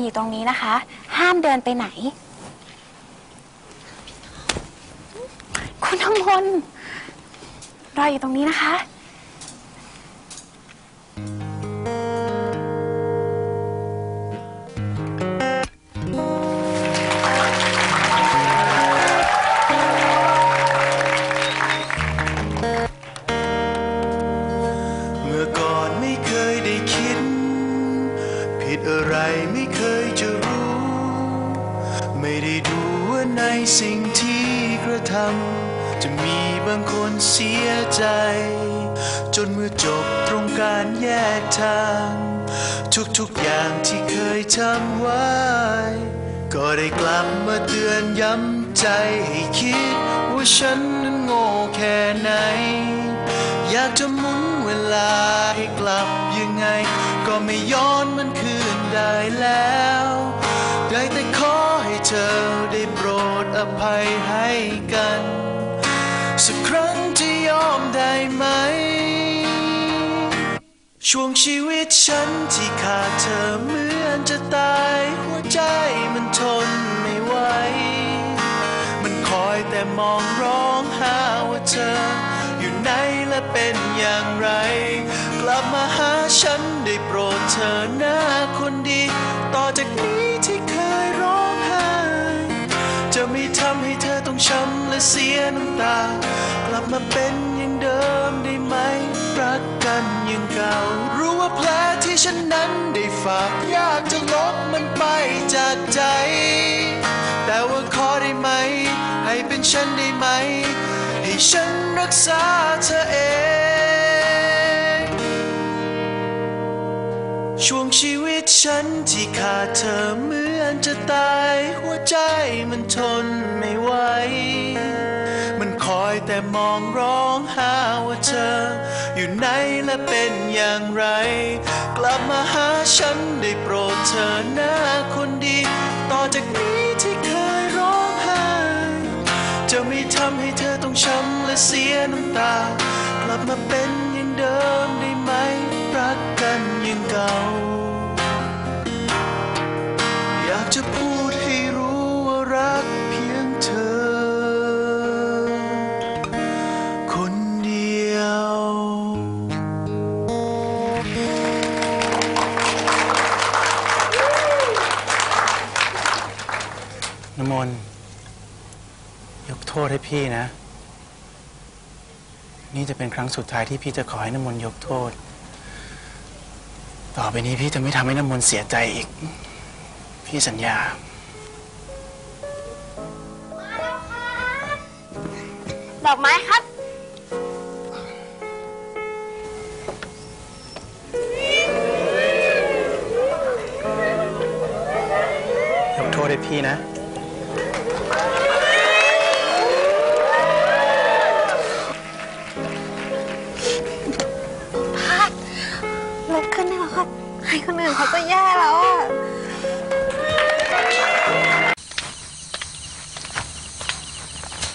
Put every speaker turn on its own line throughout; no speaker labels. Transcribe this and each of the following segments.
อยู่ตรงนี้นะคะ ห้ามเดินไปไหน คุณทั้งมนรออยู่ตรงนี้นะคะ
ไม่ได้ดูว่าในสิ่งที่กระทำจะมีบางคนเสียใจ จนเมื่อจบตรงการแยกทาง ทุกๆอย่างที่เคยทำไว้ ก็ได้กลับมาเตือนย้ำใจให้คิดว่าฉันนั้นโง่แค่ไหน อยากจะหมุนเวลาให้กลับยังไง ก็ไม่ย้อนมันคืนได้แล้ว เธอได้โปรดอภัยให้กัน สักครั้งจะยอมได้ไหม ช่วงชีวิตฉันที่ขาดเธอเหมือนจะตาย หัวใจมันทนไม่ไหว มันคอยแต่มองร้องหาว่าเธอ อยู่ไหนและเป็นอย่างไร กลับมาหาฉันได้โปรดเธอหน้าคนดี ต่อจากนี้ ช้ำและเสียน้ำตา กลับมาเป็นอย่างเดิมได้ไหม รักกันอย่างเก่า รู้ว่าแผลที่ฉันนั้นได้ฝากยากจะลบมันไปจากใจ แต่ว่าขอได้ไหม ให้เป็นฉันได้ไหม ให้ฉันรักษาเธอเอง ช่วงชีวิตฉันที่ขาดเธอเหมือนจะตาย หัวใจมันทนไม่ไหว มันคอยแต่มองร้องหาว่าเธอ อยู่ไหนและเป็นอย่างไร กลับมาหาฉันได้โปรดเธอหน้าคนดี ต่อจากนี้ที่เคยร้องไห้จะไม่ทำให้เธอต้องช้ำและเสียน้ำตา กลับมาเป็นอย่างเดิมได้ไหม รักกันย่างเก่า อยากจะพูดให้รู้ว่ารักเพียงเธอ คนเดียว
น้ำมนต์ยกโทษให้พี่นะ นี่จะเป็นครั้งสุดท้ายที่พี่จะขอให้น้ำมนต์ยกโทษ ต่อไปนี้พี่จะไม่ทำให้น้ำมนต์เสียใจอีก พี่สัญญา
ดอกไม้ครับ
ยกโทษให้พี่นะ
กขึ้นได้แล้วครับให้คนอื่นเขาจะแย่แล้วอะ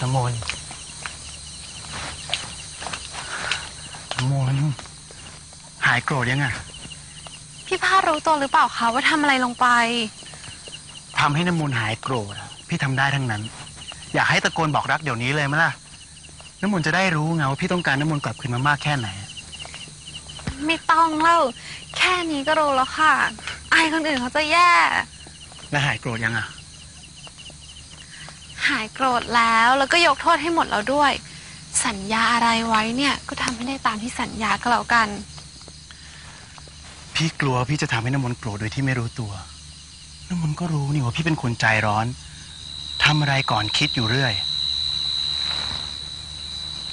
น้ำมนต์น้ำมนต์หายโกรธยังอะ
พี่พาดรู้ตัวหรือเปล่าคะว่าทำอะไรลงไป
ทำให้น้ำมนต์หายโกรธอะพี่ทำได้ทั้งนั้น อยากให้ตะโกนบอกรักเดี๋ยวนี้เลยไหมล่ะ น้ำมนต์จะได้รู้ไงว่าพี่ต้องการน้ำมนต์กลับคืนมามากแค่ไหน
ไม่ต้องเล่าแค่นี้ก็รู้แล้วค่ะ อายคนอื่นเขาจะแย่
แล้วหายโกรธยังอะ
หายโกรธแล้วแล้วก็ยกโทษให้หมดแล้วด้วย สัญญาอะไรไว้เนี่ยก็ทำให้ได้ตามที่สัญญาก็แล้วกัน
พี่กลัวพี่จะทำให้น้ำมนต์โกรธโดยที่ไม่รู้ตัว น้ำมนต์ก็รู้นี่ว่าพี่เป็นคนใจร้อนทำอะไรก่อนคิดอยู่เรื่อย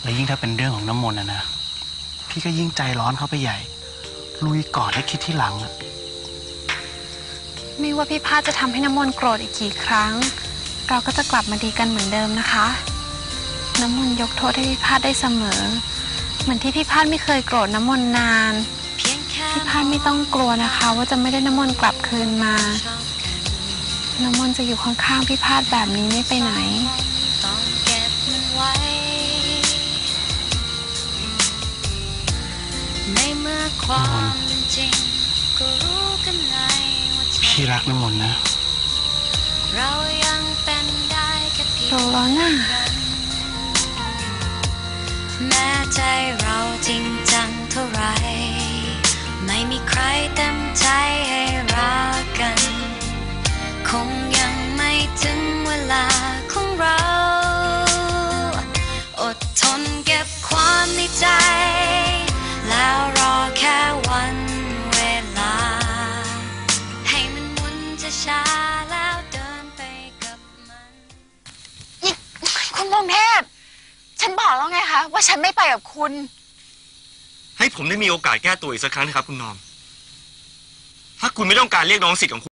และยิ่งถ้าเป็นเรื่องของน้ำมนต์นะนะ พี่ก็ยิ่งใจร้อนเข้าไปใหญ่ ลุยก่อนและคิดที่หลังอะ
ไม่ว่าพี่พาดจะทำให้น้ำมนต์โกรธอีกกี่ครั้ง เราก็จะกลับมาดีกันเหมือนเดิมนะคะ น้ำมนต์ยกโทษให้พี่พาดได้เสมอ เหมือนที่พี่พาดไม่เคยโกรธน้ำมนต์นาน พี่พาดไม่ต้องกลัวนะคะ ว่าจะไม่ได้น้ำมนต์กลับคืนมา น้ำมนต์จะอยู่ข้างๆพี่พาดแบบนี้ไม่ไปไหน
นไว้ในเมื่อความจริงก็รู้กันในว่าเธอ
พี่รักน้ำมนต์นะ
เรายังเป็นได้แค่เพียง
รู้แล้วน่ะ
แม้ใจเราจริง คุ
งเทพ ฉันบอกแล้วไงคะว่าฉันไม่ไปกับคุณ
ให้ผมได้มีโอกาสแก้ตัวอีกสักครั้งนะครับ คุณนอม ถ้าคุณไม่ต้องการเรียกน้องสิทธิ์ของคุณ